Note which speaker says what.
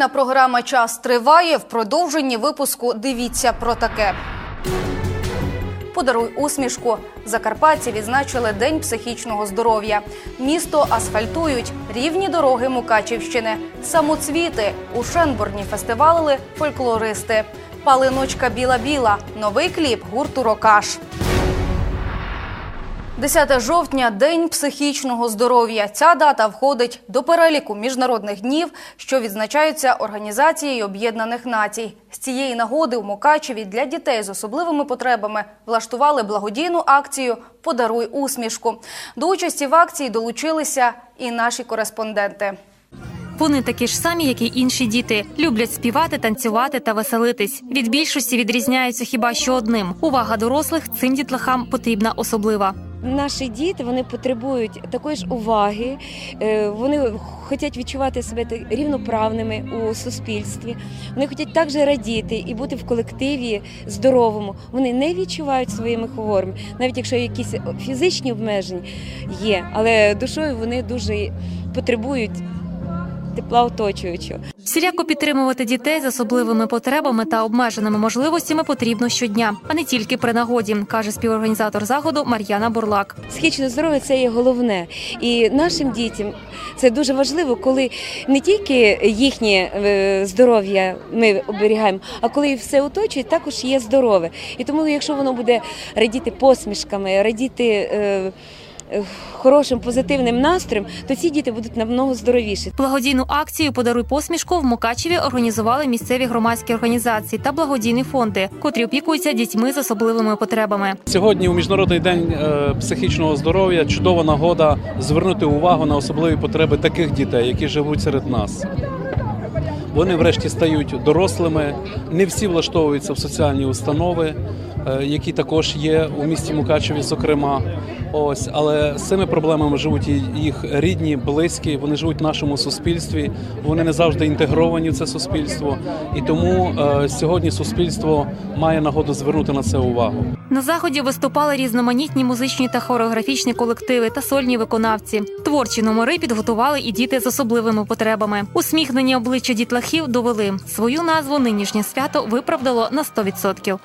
Speaker 1: Інформаційна програма Час триває. В продовженні випуску дивіться про таке. Подаруй усмішку. Закарпатці відзначили День психічного здоров'я. Місто асфальтують, рівні дороги Мукачівщини, самоцвіти. У Шенбурні фестивалили фольклористи. Палиночка біла-біла. Новий кліп гурту Рокаш. 10 жовтня День психічного здоров'я. Ця дата входить до переліку міжнародних днів, що відзначаються Організацією Об'єднаних Націй. З цієї нагоди у Мукачеві для дітей з особливими потребами влаштували благодійну акцію Подаруй усмішку. До участі в акції долучилися і наші кореспонденти.
Speaker 2: Вони такі ж самі, як і інші діти, люблять співати, танцювати та веселитись. Від більшості відрізняються хіба що одним. Увага дорослих цим дітлахам потрібна особлива.
Speaker 3: Наші діти вони потребують такої ж уваги, е, вони хочуть відчувати себе рівноправними у суспільстві. Вони хочуть також радіти і бути в колективі здоровому. Вони не відчувають своїми хворими, навіть якщо якісь фізичні обмеження є, але душою вони дуже потребують тепла оточуючого.
Speaker 2: Всіляко підтримувати дітей з особливими потребами та обмеженими можливостями потрібно щодня, а не тільки при нагоді, каже співорганізатор заходу Мар'яна Бурлак.
Speaker 3: Психічне здоров'я це є головне. І нашим дітям це дуже важливо, коли не тільки їхнє е, здоров'я ми оберігаємо, а коли все оточує, також є здорове. І тому, якщо воно буде радіти посмішками, радіти. Хорошим позитивним настроєм, то ці діти будуть намного здоровіші.
Speaker 2: Благодійну акцію Подаруй посмішку в Мукачеві організували місцеві громадські організації та благодійні фонди, котрі опікуються дітьми з особливими потребами.
Speaker 4: Сьогодні у міжнародний день е, психічного здоров'я чудова нагода звернути увагу на особливі потреби таких дітей, які живуть серед нас. Вони врешті стають дорослими. Не всі влаштовуються в соціальні установи, е, які також є у місті Мукачеві, зокрема. Ось, але з цими проблемами живуть їх рідні, близькі. Вони живуть в нашому суспільстві. Вони не завжди інтегровані в це суспільство. І тому е, сьогодні суспільство має нагоду звернути на це увагу.
Speaker 2: На заході виступали різноманітні музичні та хореографічні колективи та сольні виконавці. Творчі номери підготували і діти з особливими потребами. Усміхнені обличчя дітлахів довели свою назву. Нинішнє свято виправдало на 100%.